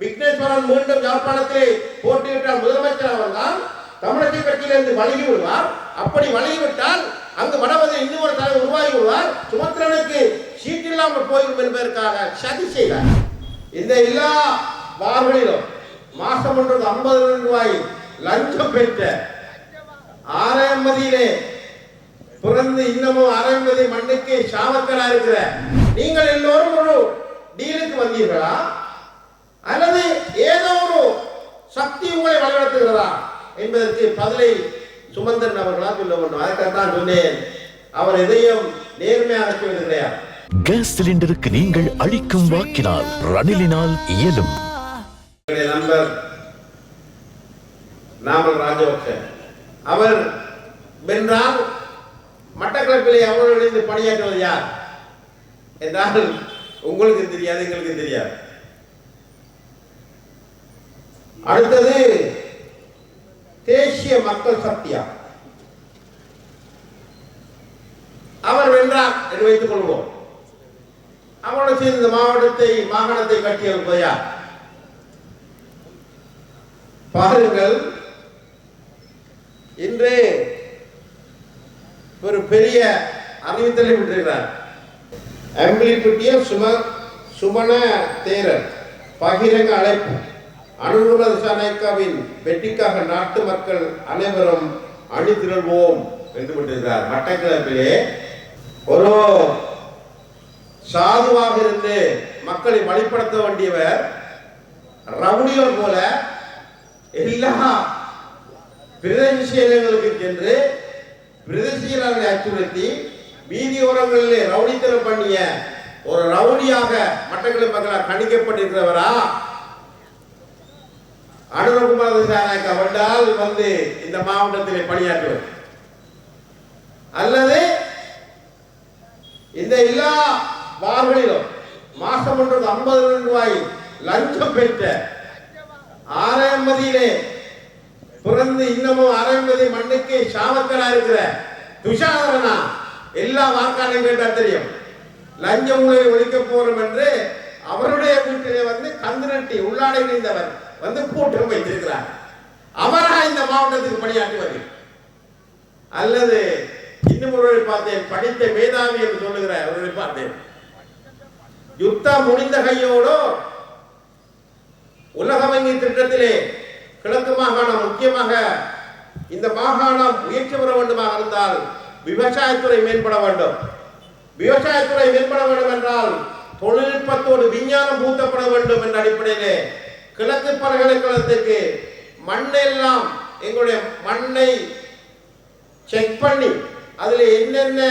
விக்னேஸ்வரன் மீண்டும் யாழ்ப்பாணத்திலே போட்டியிட்டால் முதலமைச்சர் அவர்தான். தமிழக கட்சியிலிருந்து வழங்கி விடுவார். அப்படி வழங்கிவிட்டால் அங்கு வடவதில் இன்னும் ஒரு தலைவர் உருவாகி விடுவார். சுமந்திரனுக்கு சீட் இல்லாமல் போய்விடும் என்பதற்காக சதி செய்தார். இந்த எல்லா வார்களிலும் மாசம் ஒன்றுக்கு ஐம்பது ரூபாய் லஞ்சம் பெற்ற ஆறாயம்பதியிலே பிறந்து இன்னமும் ஆறாயம்பதி மண்ணுக்கு சாமக்கலா இருக்கிற நீங்கள் எல்லோரும் ஒரு டீலுக்கு வந்தீர்களா? அல்லது ஏதோ ஒரு சக்தி உங்களை வழிநடத்துகிறதா என்பதற்கு பதிலை சுமந்திரன் அவர்களா சொல்ல வேண்டும். அதற்காகத்தான் சொன்னேன். அவர் எதையும் நேர்மையாக சொல்வது கிடையாது. கேஸ் சிலிண்டருக்கு நீங்கள் அளிக்கும் வாக்கினால் ரணிலினால் இயலும். நண்பர் நாமல் ராஜபக்ஷ அவர் வென்றால் மட்டக்களப்பிலே அவரோடு இணைந்து பணியாற்றுவது யார்? என்றால் உங்களுக்கு தெரியாது எங்களுக்கு தெரியாது. அடுத்தது தேசிய மக்கள் சக்தியா? அவர் வென்றார் என்று வைத்துக் கொள்வோம். அவரோடு சேர்ந்து இந்த மாவட்டத்தை மாகாணத்தை கட்டியெழுப்பது யார்? பாருங்கள் இன்று ஒரு பெரிய அறிவித்தலை விட்டிருக்கிறார் அம்பிலிக்குட்டிய சும சுமண தேரர் பகிரங்க அழைப்பு. அனுகுல திசாநாயக்காவின் வெற்றிக்காக நாட்டு மக்கள் அனைவரும் அணிதிரள்வோம் என்று விட்டிருக்கிறார் மட்டக்கிழப்பிலே ஒரு சாதுவாக இருந்து மக்களை வழிபடுத்த வேண்டியவர் ரவுடிகள் போல எல்லா பிரதேசங்களுக்கு சென்று பிரதேச அச்சுறுத்தி வீதியோரங்களிலே ரவுடித்தனம் பண்ணிய ஒரு ரவுடியாக மட்டக்களப்பு மக்களால் கணிக்கப்பட்டிருக்கிறவரா? அனுரகுமார் திசாநாயக்க வந்தால் வந்து இந்த மாவட்டத்திலே பணியாற்றுவது அல்லது இந்த எல்லா வார்களிலும் மாசம் ஒன்றுக்கு ஐம்பது ரூபாய் லஞ்சம் பெற்ற ஆரம்பதியிலே பிறந்து இன்னமும் ஆரம்பதி மண்ணுக்கு சாமக்கரா இருக்கிற துஷாதரனா எல்லா வாக்காளர்கள் கேட்டால் தெரியும். லஞ்ச ஊழலை ஒழிக்க போறோம் என்று அவருடைய வீட்டிலே வந்து கந்து நட்டி உள்ளாடை இணைந்தவர் வந்து கூட்டம் வைத்திருக்கிறார் அவரா இந்த மாவட்டத்துக்கு பணியாற்றுவது அல்லது இன்னும் ஒருவரை பார்த்தேன் படித்த மேதாவி என்று சொல்லுகிற ஒருவரை பார்த்தேன். யுத்தம் முடிந்த கையோடோ உலக வங்கி திட்டத்திலே கிழக்கு மாகாணம் முக்கியமாக இந்த மாகாணம் முயற்சி பெற வேண்டுமாக இருந்தால் விவசாயத்துறை மேம்பட வேண்டும். விவசாயத்துறை மேம்பட வேண்டும் என்றால் தொழில்நுட்பத்தோடு விஞ்ஞானம் பூத்தப்பட வேண்டும் என்ற அடிப்படையிலே கிழக்கு பல்கலைக்கழகத்திற்கு மண்ணெல்லாம் எங்களுடைய மண்ணை செக் பண்ணி அதில் என்னென்ன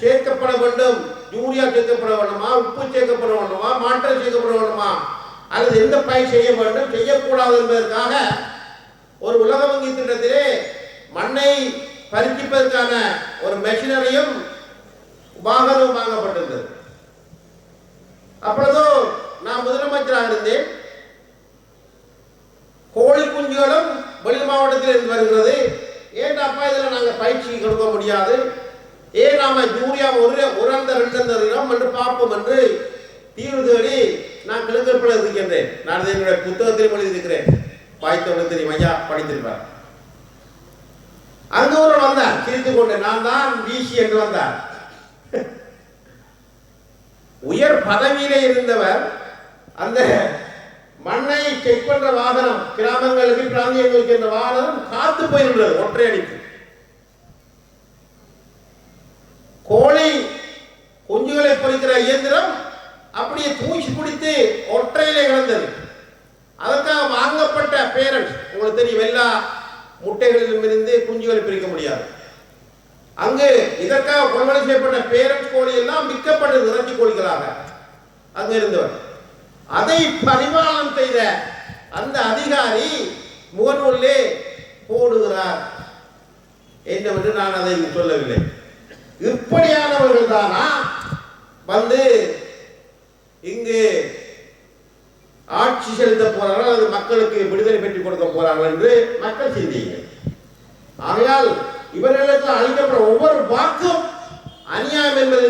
சேர்க்கப்பட வேண்டும் யூரியா சேர்க்கப்பட வேண்டுமா உப்பு சேர்க்கப்பட வேண்டுமா மாற்றம் சேர்க்கப்பட வேண்டுமா அல்லது எந்த பயிர் செய்ய வேண்டும் செய்யக்கூடாது என்பதற்காக ஒரு உலக வங்கி திட்டத்திலே மண்ணை பரிசிப்பதற்கான ஒரு மெஷினரியும் உபாகரமும் வாங்கப்பட்டிருந்தது. அப்பொழுதும் நான் முதலமைச்சராக இருந்தேன். கோழி குஞ்சுகளும் வெளி மாவட்டத்தில் இருந்து வருகிறது. ஏன் அப்பா இதில் நாங்கள் பயிற்சி கொடுக்க முடியாது? ஏன் நாம யூரியா ஒரு ஒரு அந்த ரெண்டு அந்த இடம் என்று பார்ப்போம் என்று தீர்வு தேடி நான் கிழக்கிழப்பில் இருக்கின்றேன். நான் என்னுடைய புத்தகத்தில் எழுதியிருக்கிறேன். வாய்த்தவனுக்கு தெரியும் ஐயா படித்திருப்பார். அங்க ஒரு வந்தார். சிரித்து கொண்டு நான் தான் வீசி என்று வந்தார். உயர் பதவியிலே இருந்தவர் அந்த மண்ணை செக் பண்ற வாகனம் கிராமங்களுக்கு பிராந்தியங்களுக்கு இந்த வாகனம் காத்து போயிருந்தது ஒற்றை அடிக்கு. கோழி குஞ்சுகளை பொறிக்கிற இயந்திரம் அப்படியே தூசி பிடித்து ஒற்றையிலே கிடந்தது அதற்காக வாங்கப்பட்ட பேரண்ட்ஸ் உங்களுக்கு தெரியும் எல்லா முட்டைகளிலும் இருந்து குஞ்சுகளை பிரிக்க முடியாது. அங்கு இதற்காக கொள்வனை செய்யப்பட்ட பேரண்ட்ஸ் கோழி எல்லாம் விற்கப்பட்டது இறைச்சி கோழிகளாக. அங்க இருந்தவர். அதை பரிமாணம் செய்த அந்த அதிகாரி முகநூலே போடுகிறார். என்னவென்று நான் அதை சொல்லவில்லை. இப்படியானவர்கள் தானா வந்து இங்கு ஆட்சி செலுத்த போறார்கள் அது மக்களுக்கு விடுதலை பெற்றுக் கொடுக்க போறார்கள் என்று மக்கள் சிந்தியுங்கள். ஆகையால் இவர்களுக்கு அளிக்கப்பட்ட ஒவ்வொரு வாக்கும் அநியாயம் என்பது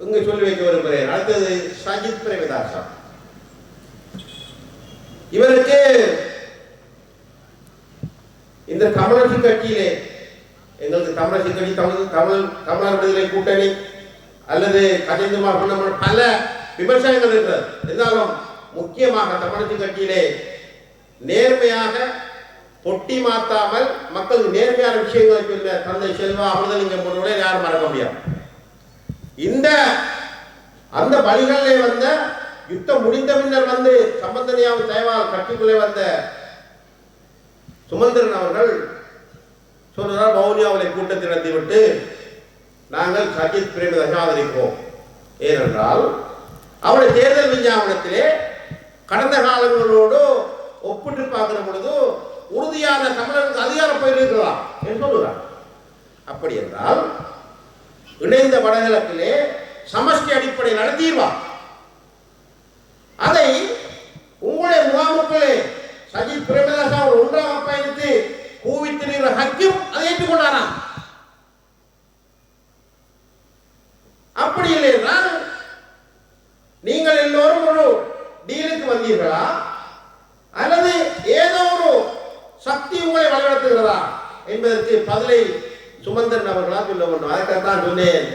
இங்கு சொல்லி வைக்க விரும்புகிறேன். அடுத்தது சஜித் பிரேமதாசன். இவருக்கு இந்த தமிழரசு கட்சியிலே எங்களுக்கு தமிழரசு கட்சி தமிழ் தமிழ் தமிழர் விடுதலை கூட்டணி அல்லது கஜேந்திர மாவட்ட பல விமர்சனங்கள் இருக்கிறது. இருந்தாலும் முக்கியமாக தமிழரசு கட்சியிலே நேர்மையாக பொட்டி மாத்தாமல் மக்களுக்கு நேர்மையான விஷயங்களை சொல்ல தந்தை செல்வா அமிர்தலிங்கம் போன்றவரை யாரும் மறக்க முடியாது. இந்த அந்த பலிகளிலே வந்த யுத்தம் முடிந்த பின்னர் வந்து சம்பந்தனியாவும் தயவால் கட்சிக்குள்ளே வந்த சுமந்திரன் அவர்கள் சொல்றார் மௌனியாவலை கூட்டத்தில் நடத்தி விட்டு நாங்கள் சஜித் பிரேமதாசை ஆதரிப்போம். ஏனென்றால் அவருடைய தேர்தல் விஞ்ஞாபனத்திலே கடந்த காலங்களோடு ஒப்பிட்டு பார்க்கிற பொழுது உறுதியான தமிழருக்கு அதிகாரம் போயிருக்கலாம் என்று சொல்லுகிறார். அப்படி என்றால் இணைந்த வடகிழக்கிலே சமஷ்டி அடிப்படை நடத்திடுவார். அதை உங்களுடைய முகாமுக்களே சஜித் பிரேமதாஸ் அவர் ஒன்றாம் பயணித்து கூவித்திருக்கிற ஹக்கியம் அதை ஏற்றுக்கொண்டாராம் அப்படி இல்லை என்றால் நீங்கள் எல்லோரும் ஒரு டீலுக்கு வந்தீர்களா? அல்லது ஏதோ ஒரு சக்தி உங்களை வழிநடத்துகிறதா? என்பதற்கு பதிலை சுமந்திரன் அவர்களா சொல்ல வேண்டும். அதற்காகத்தான் சொன்னேன்.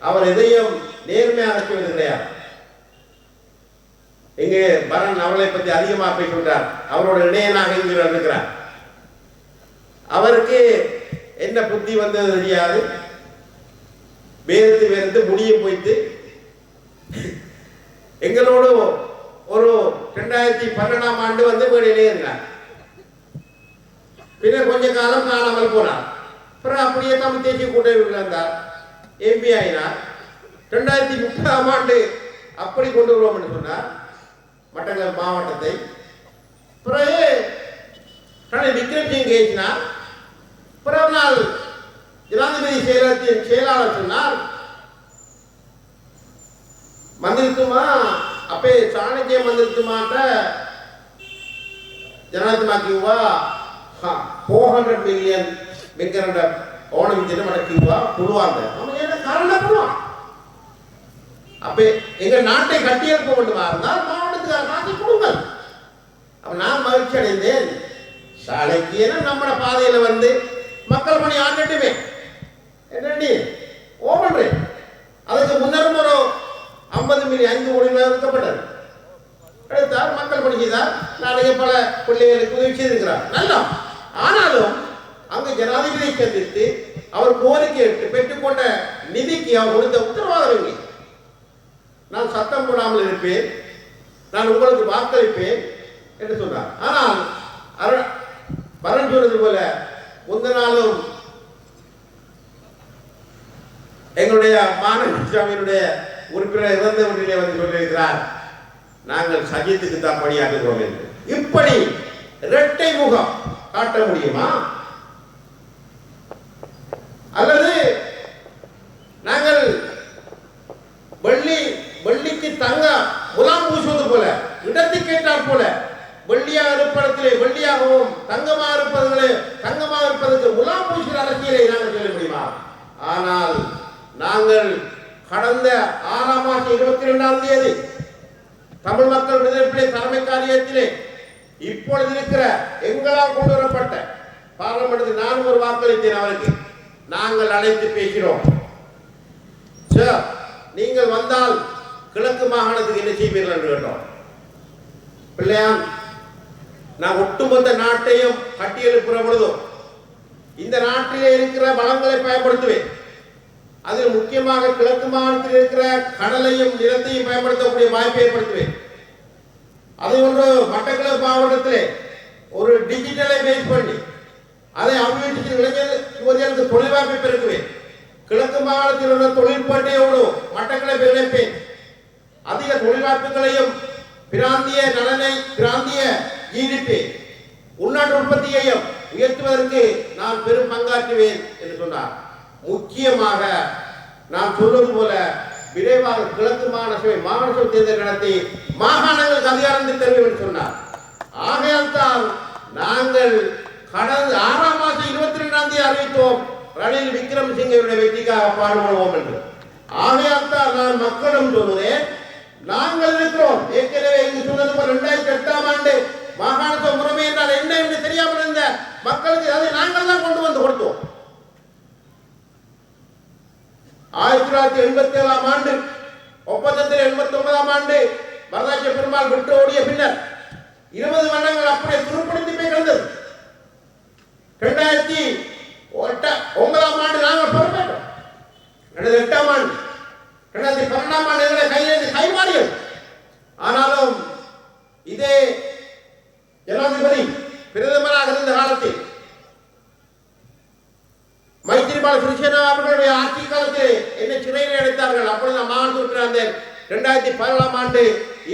அவர் எதையும் நேர்மையாக சொல்வது கிடையாது இங்கே பரன் அவளை பற்றி அதிகமாக பேசிவிட்டார் அவரோட இணையனாக இங்கு இருக்கிறார். அவருக்கு என்ன புத்தி வந்தது தெரியாது. வேறுத்து வேறுத்து முடிய போயிட்டு எங்களோடு ஒரு ரெண்டாயிரத்தி பன்னெண்டாம் ஆண்டு வந்து வீடிலே இருந்தார். பின்னர் கொஞ்ச காலம் காணாமல் போனார். அப்புறம் அப்படியே தமிழ் தேசிய கூட்டமைப்பில் இருந்தார். எம்பி ஆயினார். ரெண்டாயிரத்தி முப்பதாம் ஆண்டு அப்படி கொண்டு வருவோம் என்று சொன்னார். மட்டக்களப்பு மாவட்டத்தை. பிறகு ரணில் விக்ரமசிங் பிறகு நாள் ஜனாதிபதி செயலகத்தின் செயலாளர் சொன்னார் மந்திரித்துமா அப்பே சாணக்கிய சாணக்கியம் வந்திருக்குமான்ற ஜனாதிமாக்கிவா ஃபோர் ஹண்ட்ரட் மில்லியன் மிக்கரண்ட ஓணம் தினம் அடக்கிவா புழுவாங்க அவங்க என்ன காரணம் அப்பே எங்கள் நாட்டை கட்டியிருக்க வேண்டுமா? இருந்தால் மாவட்டத்துக்கு காசை கொடுங்கள். அப்ப நான் மகிழ்ச்சி அடைந்தேன். சாலைக்கு நம்மட பாதையில வந்து மக்கள் பணி ஆகட்டுமே. என்னடி? ஓ பண்றேன் அதுக்கு முன்னரும் ஒரு ஐம்பது மில்லி ஐந்து கோடி ரூபாய் ஒதுக்கப்பட்டது எடுத்தார் மக்கள் படிக்கிறார் நாளைக்கு பல பிள்ளைகளுக்கு உதவி செய்திருக்கிறார். நல்லா. ஆனாலும் அங்கு ஜனாதிபதியை சந்தித்து அவர் கோரிக்கை எடுத்து பெற்றுக்கொண்ட நிதிக்கு அவர் கொடுத்த உத்தரவாதம் இல்லை. நான் சத்தம் போடாமல் இருப்பேன். நான் உங்களுக்கு வாக்களிப்பேன் என்று சொன்னார் ஆனால் அருண் பரன் சொன்னது போல முந்த நாளும் எங்களுடைய மாணவ சாமியினுடைய உறுப்பினர் இறந்த ஒன்றிலே வந்து சொல்லியிருக்கிறார். நாங்கள் சஜித்துக்கு தான் பணியாற்றுகிறோம் என்று. இப்படி இரட்டை முகம் காட்ட முடியுமா? அல்லது நாங்கள் வெள்ளி வெள்ளிக்கு தங்க முலாம் பூசுவது போல இடத்தை கேட்டால் போல வெள்ளியாக இருப்பதத்திலே வெள்ளியாகவும் தங்கமாக இருப்பதிலே தங்கமாக இருப்பதற்கு முலாம் பூசுகிற அரசியலை நாங்கள் சொல்ல முடியுமா? ஆனால் நாங்கள் கடந்த ஆறாம் மாதம் இருபத்தி ரெண்டாம் தேதி தமிழ் மக்கள் விடுதலை தலைமை காரியத்திலே இப்பொழுது இருக்கிற எங்களால் கொண்டு வரப்பட்ட பாராளுமன்றத்தில் நான் ஒரு வாக்களித்தேன் அவருக்கு. நாங்கள் அழைத்து பேசினோம் சார் நீங்கள் வந்தால் கிழக்கு மாகாணத்துக்கு என்ன செய்வீர்கள் என்று கேட்டோம். பிள்ளையான் நான் ஒட்டுமொத்த நாட்டையும் கட்டியெழுப்புற பொழுதும் இந்த நாட்டிலே இருக்கிற வளங்களை பயன்படுத்துவேன். அதில் முக்கியமாக கிழக்கு மாகாணத்தில் இருக்கிற கடலையும் நிலத்தையும் பயன்படுத்தக்கூடிய வாய்ப்பை ஏற்படுத்துவேன். அது ஒன்று மட்டக்களப்பு மாவட்டத்திலே ஒரு டிஜிட்டலை பேஸ் பண்ணி அதை அபிவிருத்தி இளைஞர் யுவதிகளுக்கு தொழில் வாய்ப்பை பெருக்குவேன். கிழக்கு மாகாணத்தில் உள்ள தொழில்பாட்டையோடு மட்டக்களப்பை இணைப்பேன். அதிக பிராந்திய நலனை பிராந்திய ஜிடிபி உள்நாட்டு உற்பத்தியையும் உயர்த்துவதற்கு நான் பெரும் பங்காற்றுவேன் என்று சொன்னார். முக்கியமாக நான் சொல்வது போல விரைவாக கிழக்கு மாகாண சபை மாகாண சபை தேர்தல் நடத்தி மாகாணங்களுக்கு அதிகாரம் தருவேன் என்று சொன்னார். ஆகையால் தான் நாங்கள் கடந்த ஆறாம் மாதம் இருபத்தி ரெண்டாம் தேதி அறிவித்தோம் ரணில் விக்ரமசிங்கருடைய வெற்றிக்காக பாடுபடுவோம் என்று. ஆகையால் தான் நான் மக்களிடம் சொல்கிறேன் நாங்கள் இருக்கிறோம் ஏற்கனவே இங்கு சொன்னது போல் இரண்டாயிரத்தி எட்டாம் ஆண்டு மாகாணத்தை முறை என்றால என்ன என்று தெரியாமல் இருந்த மக்களுக்கு அதை நாங்கள் தான் கொண்டு வந்து கொடுத்தோம். ஆயிரத்தி தொள்ளாயிரத்தி எண்பத்தி ஏழாம் ஆண்டு ஒப்பந்தத்தில் எண்பத்தி ஒன்பதாம் ஆண்டு வரதாட்சி பெருமாள் விட்டு ஓடிய பின்னர் இருபது வருடங்கள் அப்படியே துருப்படுத்தி போய் கிடந்தது. இரண்டாயிரத்தி ஒன்பதாம் ஆண்டு நாங்கள் பொறுப்பேற்றோம் எட்டாம் ஆண்டு ரெண்டாயிரத்தி பன்னெண்டாம் ஆண்டு எங்களை கையிலிருந்து கைமாறியது ஆனாலும் இதே ஜனாதிபதி பிரதமராக இருந்த காலத்தில் மைத்திரிபால சிறிசேனா அவர்களுடைய ஆட்சி காலத்தில் என்னை சிறையில் அடைத்தார்கள்? அப்பொழுது நான் மாகாண உறுப்பினர் ரெண்டாயிரத்தி பதினேழாம் ஆண்டு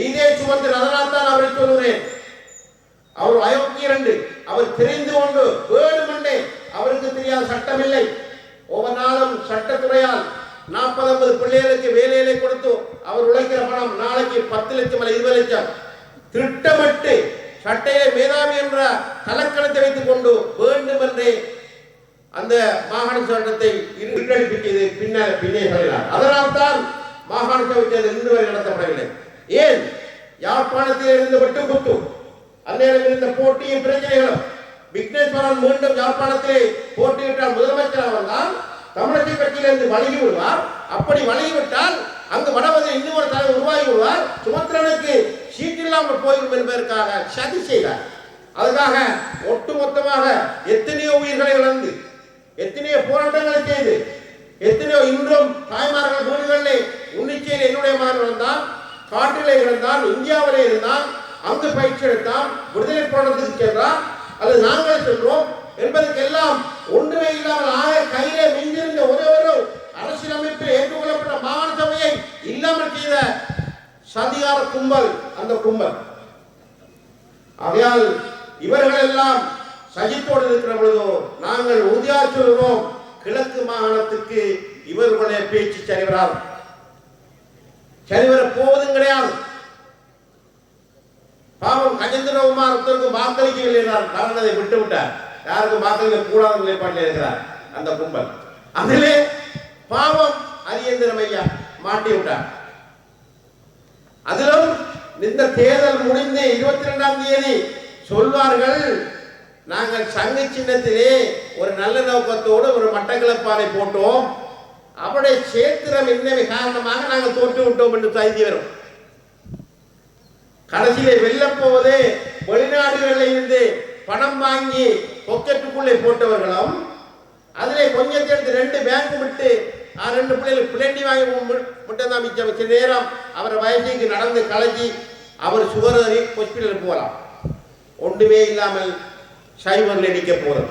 இதே சுமந்திர அதனால் தான் அவரை சொல்கிறேன் அவர் அயோக்கியர் என்று அவர் தெரிந்து கொண்டு வேண்டுமென்றே அவருக்கு தெரியாத சட்டம் இல்லை ஒவ்வொரு நாளும் சட்டத்துறையால் நாற்பது ஐம்பது பிள்ளைகளுக்கு வேலையிலே கொடுத்து அவர் உழைக்கிற பணம் நாளைக்கு பத்து லட்சம் அல்ல இருபது லட்சம். திட்டமிட்டு சட்டையை மேதாவி என்ற கலக்கணத்தை வைத்துக் கொண்டு வேண்டும் என்றே அந்த மாகாண சட்டத்தை இருட்டடிப்பிக்கிறது பின்னர் பின்னே சொல்கிறார் அதனால் தான் மாகாண சபை தேர்தல் இன்று வரை நடத்தப்படவில்லை. ஏன்? யாழ்ப்பாணத்தில் இருந்து விட்டு குத்து அந்நேரம் இருந்த போட்டியும் பிரச்சனைகளும். விக்னேஸ்வரன் மீண்டும் யாழ்ப்பாணத்திலே போட்டியிட்டால் முதலமைச்சர் அவர்தான் தமிழக கட்சியிலிருந்து வழங்கி விடுவார். அப்படி வழங்கிவிட்டால் அங்கு வடவதை இன்னொரு தலைவர் உருவாகி விடுவார். சுமந்திரனுக்கு சீட்டில்லாமல் போய்விடும் என்பதற்காக சதி செய்தார். அதுக்காக ஒட்டுமொத்தமாக எத்தனையோ உயிர்களை இழந்து எத்தனையோ போராட்டங்களை செய்து எத்தனையோ இன்றும் தாய்மார்கள் வீடுகளிலே உன்னிச்சையில் என்னுடைய மகன் இருந்தான் காட்டிலே இருந்தான் இந்தியாவிலே இருந்தான் அங்கு பயிற்சி எடுத்தான் விடுதலை போராட்டத்துக்கு சென்றான். அல்லது நாங்கள் சென்றோம் என்பதற்கெல்லாம் ஒன்றுமே இல்லாமல் ஆக கையிலே மிஞ்சிருந்த ஒரே ஒரு அரசியலமைப்பில் ஏற்றுக்கொள்ளப்பட்ட மாகாண சபையை இல்லாமல் செய்த சதிகார கும்பல் அந்த கும்பல். ஆகையால் இவர்கள் எல்லாம் சஜித்தோடு இருக்கிற பொழுதோ நாங்கள் உறுதியாக சொல்கிறோம் கிழக்கு மாகாணத்துக்கு இவர்களுடைய பேச்சு சரிவராது. சரிவர போவதும் கிடையாது. பாவம் கஜேந்திரகுமார் ஒருத்தருக்கு வாக்களிக்கவில்லை என்றார் காரணத்தை விட்டு விட்டார் யாருக்கும் வாக்களிக்க கூடாத நிலைப்பாட்டில் இருக்கிறார் அந்த கும்பல். அதிலே பாவம் அரியந்திரம் ஐயா மாட்டி விட்டார் அதிலும் இந்த தேர்தல் முடிந்து இருபத்தி ரெண்டாம் தேதி சொல்வார்கள் நாங்கள் சங்க சின்னத்திலே ஒரு நல்ல நோக்கத்தோடு ஒரு மட்டக்களப்பாறை போட்டோம். அவருடைய சேத்திரம் என்னவை காரணமாக நாங்கள் தோற்று விட்டோம்? என்று செய்தி வரும். கடைசியிலே வெல்லப் போவது வெளிநாடுகளில் இருந்து பணம் வாங்கி பொக்கெட்டுக்குள்ளே போட்டவர்களும் அதிலே கொஞ்சத்தை எடுத்து ரெண்டு பேங்க் விட்டு ஆ, ரெண்டு பிள்ளைகள் பிளேண்டி வாங்கி முட்டை தான் மிச்சம் சில நேரம் அவரை வயசுக்கு நடந்து கலைஞ்சி அவர் சுகர் ஹாஸ்பிட்டலுக்கு போகலாம் ஒன்றுமே இல்லாமல் சைவரில் நிற்க போகிறது